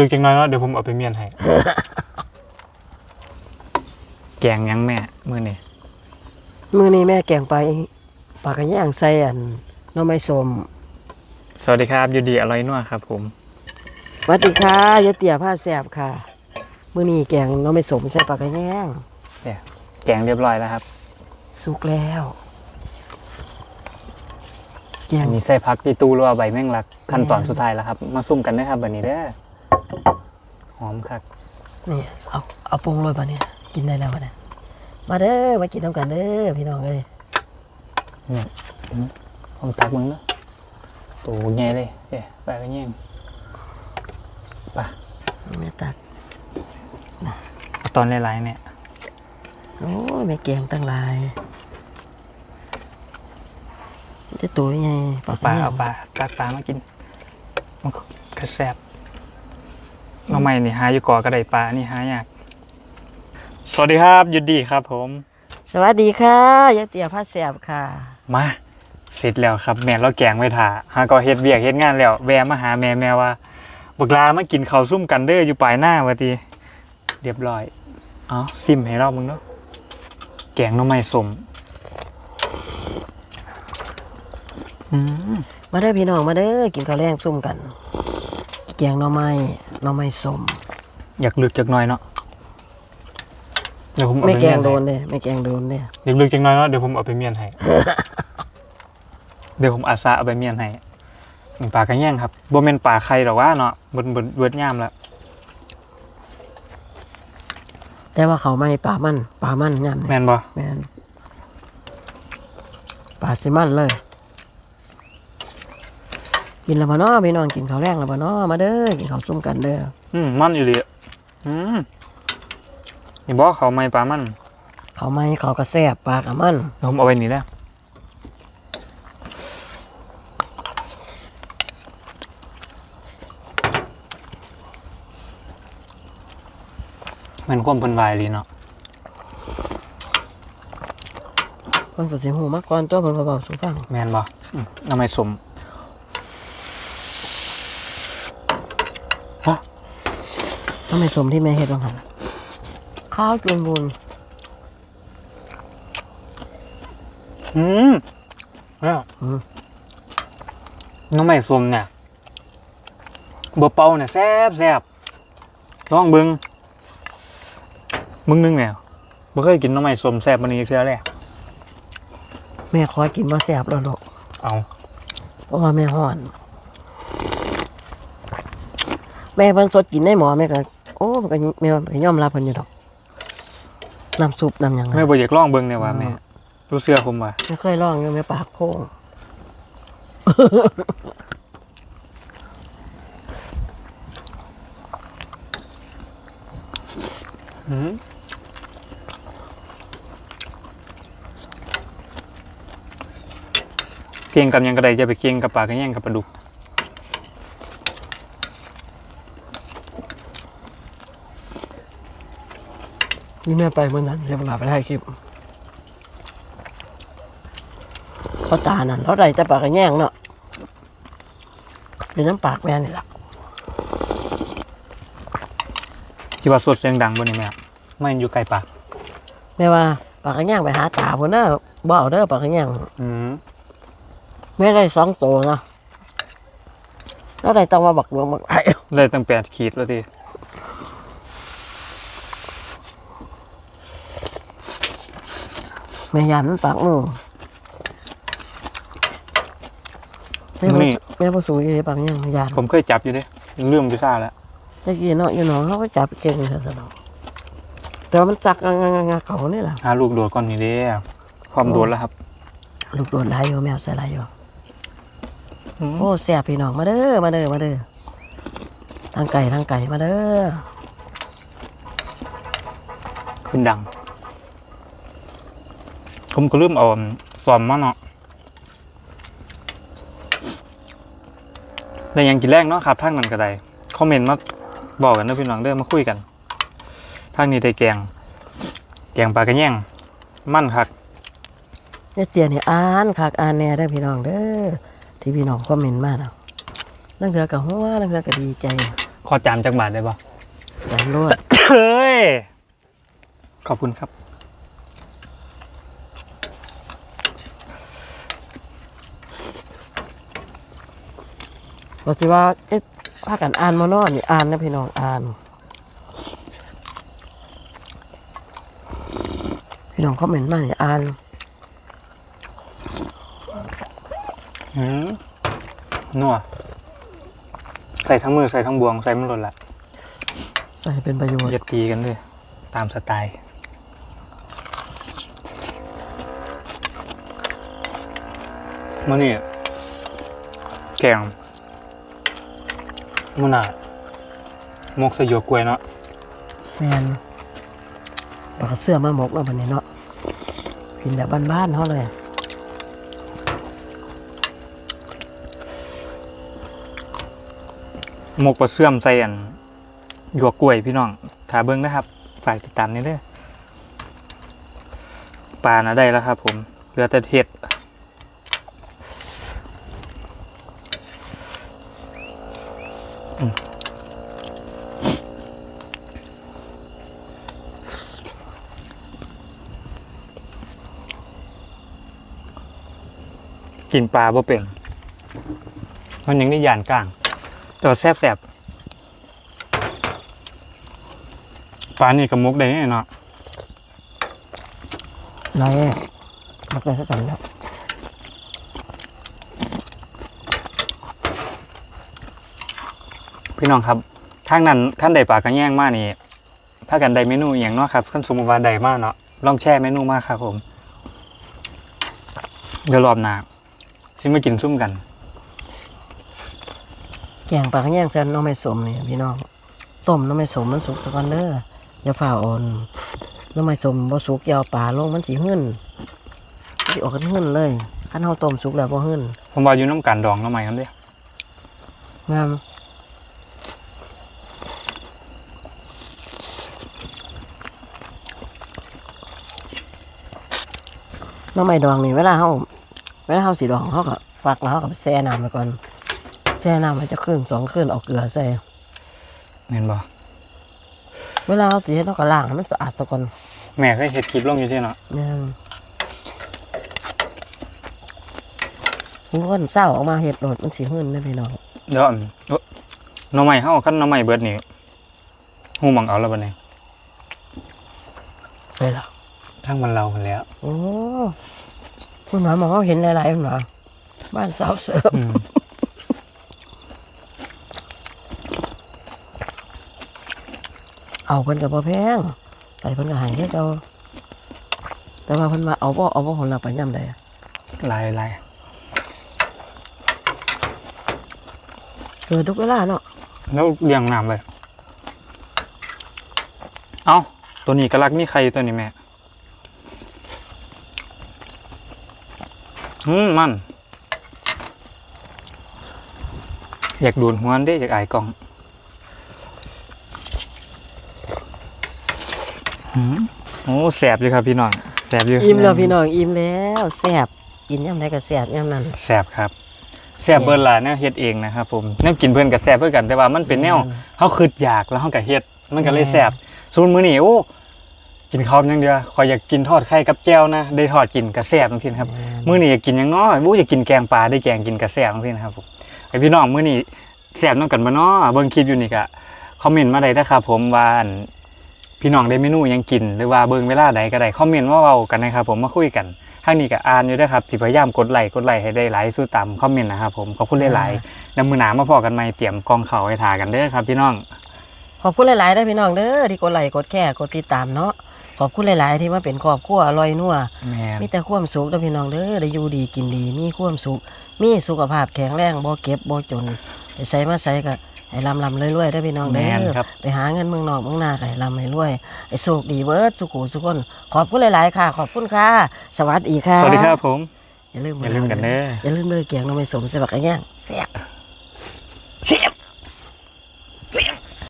ลึกๆจังน้อยเนาะเดี๋ยวผมเอาไปเมียนให้ แกงหยังแม่มื้อนี้มือนี้แม่แกงไปปลากระย่างใส่อันหน้อไม้ส้มสวัสดีครับอยู่ดีอร่อยนัวครับ ผมสวัสดีค่ะยายเตี๋ยผ้าแสบค่ะ มือนี้แกงหน้อไม้ส้มใส่ปลากระย่างแกงเรียบร้อยแล้วครับสุกแล้ว แกง อันนี้ใส่พักตีตู้หรือว่าใบแมงลักขั้นตอนสุดท้ายแล้วครับ มาซุ่มกันนะครับบัดนี้เด้อ หอมคักนี่เอาเอาปรุงเลยปะเนี่ยกินได้แล้วปะเนี่ยมาเด้อมากินน้ำกันเด้อพี่น้องเอ้ยผมตักมึงเนาะตัวใหญ่เลยเอ๊ะไปกันยังไปแม่ตักเอาตอนหลายๆเนี่ยโอ้ยแม่แกงตั้งหลายจะตัวยังไงเอาปลาเอาปลาตักปลามากินมันกระแซบ หน้องใหม่นี่หาอยู่ก่อก็ได้ปลานี่หายาก สวัสดีครับยุดดีครับ ผม สวัสดีค่ะยายเตี๋ยผ้าแสบค่ะ มาเสร็จแล้วครับ แม่เราแกงไว้ถ่าหาก็เฮ็ดเบียกเฮ็ดงานแล้วแวะมาหาแม่แม่ว่าบักลามากินข้าวซุ่มกันเด้ออยู่ปลายหน้าวะทีเรียบร้อยเอาซิมให้เรามึงเนาะแกงหน้ำไม้สมอืมมาเด้อพี่น้องมาเด้อกินข้าวแรงซุ่มกันแกงหน่อไม้ หน่อไม้ส้มอยากลึกจักหน่อยเนาะเดี๋ยวผมเอาไม่ไปแกเมียงนโดให้นเลยไม่แกงโดนเลยอยากลึกจักหน่อยเนาะเดี๋ยวผมเอาไปเมียนให้ เดี๋ยวผมอาสาเอาไปเมียนให้นี่ปลากระแยงครับบ่แม่นปลาไข่หรอกว่าเนาะเบิดเบิดเบิดย่ามแล้วแต่ว่าเขาไม่ปลามันปลามันงามเลยแม่นบ่แมนปลาซิมันเลย กินแล้วบ่เนาะพี่น้องกินข้าวแรงแล้วบ่เนาะมาเด้อกินข้าวซุ่มกันเด้ออืมมันอยู่เลยอืมนี่บอกเขาไม่ปลามันเขาไม่เขากระแซบปลากับมันเดี๋ยวผมเอาไว้นี่แล้วมันความเพิ่นวายเลยเนาะเพิ่นก็สิฮู้มาก่อนตัวเพิ่นก็เว้าสู่ฟังแม่นบ่อืมทำไมสม ทำ ไมสมที่แม่เฮ็ดบ้างหั่นข้าวจนบุญอืมเนี่ยอืมน้องใหม่สมเนี่ยบัวเป่าเนี่ยแซ่บแซ่บลองเบิ้งมึงนึงเนี่ยบ่เคยกินน้องใหม่สมแซ่บมันนี้เท่าแรกแม่ขอกินบ่แซ่บแล้วดอกเอาเพราะว่าแม่ฮ้อน แม่เพิ่นสดกินได้หมอแม่ก็ โอ้มันก็แม่ก็ยอมรับเพิ่นอยู่ดอกน้ำซุปน้ำหยังแม่อะบ่อยากลองเบิ้งเนี่ยว่าแม่อ๋อรู้เสื้อผมว่าไม่เคยลองอยู่แม่ปากโค้งอืมเคียงกับหยังกระไดจะไปเคียงกับปลากระแย่งกับปลาดุก นี่แม่ไปเมื่อนั้นเดี๋ยวเวลาไปถ่ายคลิปเขาตานั่นเขาได้แต่ปากกระแยงเนาะเป็นน้ำปากแม่นี่แหละที่ว่าสดเสียงดังบนนี่แม่ไม่อยู่ไกลปากแม่ว่าปากกระแยงไปหาตาพุ่นเด้อบ่เอาเด้อปากกระแยงอืมแม่ได้สองตัวเนาะแล้วได้ต้องมาบักหลวงบักไอ้เลยตั้งแปดขีดแล้วที ม่ยันปากหมูแม่บ่นี่ แม่บ่สูยเลยปากกระแยงยันผมเคยจับอยู่เด้เลื่อมพิซ่าแล้วตะกี้เนาะอยู่หนองเขาก็จับเก่งเลยสนองแต่ว่ามันจักงางาเขานี่แหละหาลูกโดดก่อนนี่เด้พร้อมโดดแล้วครับลูกโดนไหลายอยู่แมวใส่ไหลายอยู่ อืมโอ้แซ่บพี่น้องมาเด้อมาเด้อมาเด้อทางไก่ทางไก่มาเด้อขึ้นดัง ผมก็ลืมเอาซอมมาเนาะได้หยังกินแรกเนาะครับทางนั้นก็ได้คอมเมนต์มาบอกกันเด้อพี่น้องเด้อมาคุยกันทางนี้ได้แกง แกงปลากระแยงมั่นคักเนี่ยเตียนี่อ่านคักอ่านแน่เด้อพี่น้องเด้อที่พี่น้องคอมเมนต์มาเนาะนั่นคือกับหัวนั่นคือกับดีใจขอจามจากบาทได้ปะจานรวดเฮ้ยขอบคุณครับ ก็สิว่าเอ๊ะพากันอ่านมานอนนี่อ่านนะพี่น้องอ่าน พี่น้องคอมเมนต์มานี่อ่านอืมนัวใส่ทั้งมือใส่ทั้งบวงใส่มันหล่นละใส่เป็นประโยชน์อย่าตีกันเลยตามสไตล์มื่อนี่แกง มุนามกสยบกล้วยเนาะแมนแล้วก็เสื้อมาหมกแล้วบันนี้เนาะกินแบบบ้านๆเขาเลยหมกปลาเสื่อมใส่อันหยวกกล้วยพี่น้องถ้าเบิ้งนะครับ ฝากติดตามนี่เด้อปลานะได้แล้วครับผม เหลือแต่เห็ด กินปลาบ่เป็นมันยังได้ยานกลางแต่ว่าแซ่บแซ่บปลานี่กับมุกได้แน่เนาะไรมักได้สักกันแล้วพี่น้องครับทางนั้นท่านใดปลากระแย่งมากนี่ถ้ากันใดเมนูอหย่างเนาะครับท่านสมมติว่าใดมากเนาะลองแช่เมนูมากครับผมเดี๋ยวรอบหน้า ซิมากินซุ่มกัน แกงปลากระแยงเส้นน้องไม่สมนี่พี่น้องต้มน้องไม่สมมันสุกตะกันเด้ออย่าฝ่าอ่อนน้องไม่สมบ่สุกอยาวปลาลงมันสิหึ่นสิออกกันหึ่นเลยคันเฮาต้มสุกแล้วบ่หึ่นผมว่าอยู่น้ำกันดองน้ำใหม่น้ำเด้องามน้องไม่ดองนี่เวลาเฮา เวลาเฮาสิดองเฮาก็ฟักแล้วเฮาก็ไปแช่น้ำไว้ก่อนแช่น้ำไว้จะคืนสองคืนเอาเกลือใส่เห็นบ่เวลาเราสิเฮ็ดเราก็ล้างให้มันสะอาดซะก่อนแม่เคยเห็ดคลิปลงอยู่ที่เนาะแม่นล้วนเศร้าออกมาเฮ็ดโดดมันสิหื้นเด้อพี่น้องเดี๋ยวอันเอ้อหน้ำใหม่เฮาขั้นหน้ำใหม่เบิดนี่หูมังเอาแล้วบัดนี้ไปล่ะทั้งมันเราคนแล้ว โอ้ คุณหมอบอกเขาเห็นหลายๆคุณหมอบ้านสาวเสริมอืมเอาเพิ่นก็บ่แพงไปเพิ่นก็ให้ให้เจ้าแต่ว่าเพิ่นมาเอาบ่เอาบ่ของเราไปย่ำใดลายลายเกิดทุกเวลาเนาะแล้วเลี้ยงน้ำเลย เอ้าตัวนี้กระลักมีใครตัวนี้แม่ อืมมัน อยากดูดหัวมันเด้อยากอายกล่องอืมโอ้แสบอยู่ครับพี่น้องแสบอยู่อิ่มแล้วพี่น้องอิ่มแล้วแซ่บกินย่ำใดก็แซ่บย่ำนั้นแสบครับแสบเบิร์ล่ะแนวเฮ็ดเองนะครับผมแนวกินเพิ่นกับแสบเพื่อกันแต่ว่ามันเป็นแนวเขาคืดอยากแล้วเขากับเฮ็ดมันก็เลยแสบส่วนมื้อนี้โอ้กินข้าวอย่างเดียวขอยอยากกินทอดไข่กับแก้วนะ ได้ทอดกินกับแสบจังซี่นะครับ มื้อนี้อยากกินหยังน้อยบู้อยากกินแกงปลาได้แกงกินกระแสบจังซี่นะครับผมไอพี่น้องมื้อนี้แซ่บนํกันบ่เนาะเบิ่งคลิปอยู่นี่ก็คอมเมนต์มาได้นะครับผมว่าอั่นพี่น้องได้เมนูหยังกิน หรือว่าเบิ่งเวลาใดก็ได้คอมเมนต์มาเว้ากันนะครับผมมาคุยกันทางนี้ก็อ่านอยู่เด้อครับสิพยายามกดไลค์กดไลค์ให้ได้หลายสู้ตามคอมเมนต์นะครับผมขอบคุณหลายๆแล้วมื้อหน้ามาพอกันใหม่เตรียมกองข้าวให้ทากันเด้อครับพี่น้อง ขอบคุณหลายๆเด้อพี่น้องเด้อที่กดไลค์กดแชร์กดติดตามเนาะ ขอบคุณหลาย ๆ ที่มาเป็นครอบครัวอร่อยนัวแม่นมีแต่ความสุขเด้อพี่น้องเด้อได้อยู่ดีกินดี มีความสุข มีสุขภาพแข็งแรงบ่เก็บบ่จนไปใส่มาใส่ก็ให้ลำลำรวยๆเด้อพี่น้องเด้แม่นอครับ ไปหาเงินเมืองนอกเมืองนาก็ให้ลำให้รวยให้โชคดีเบิดสุขุสุขคน ขอบคุณหลาย ๆ ค่ะ ขอบคุณค่ะ สวัสดีค่ะสวัสดีครับผม อย่าลืมอย่าลืมกันเด้อ อย่าลืมเลยแกงน้องไม่สมใส่บักกะย่างแซ่บแซ่บ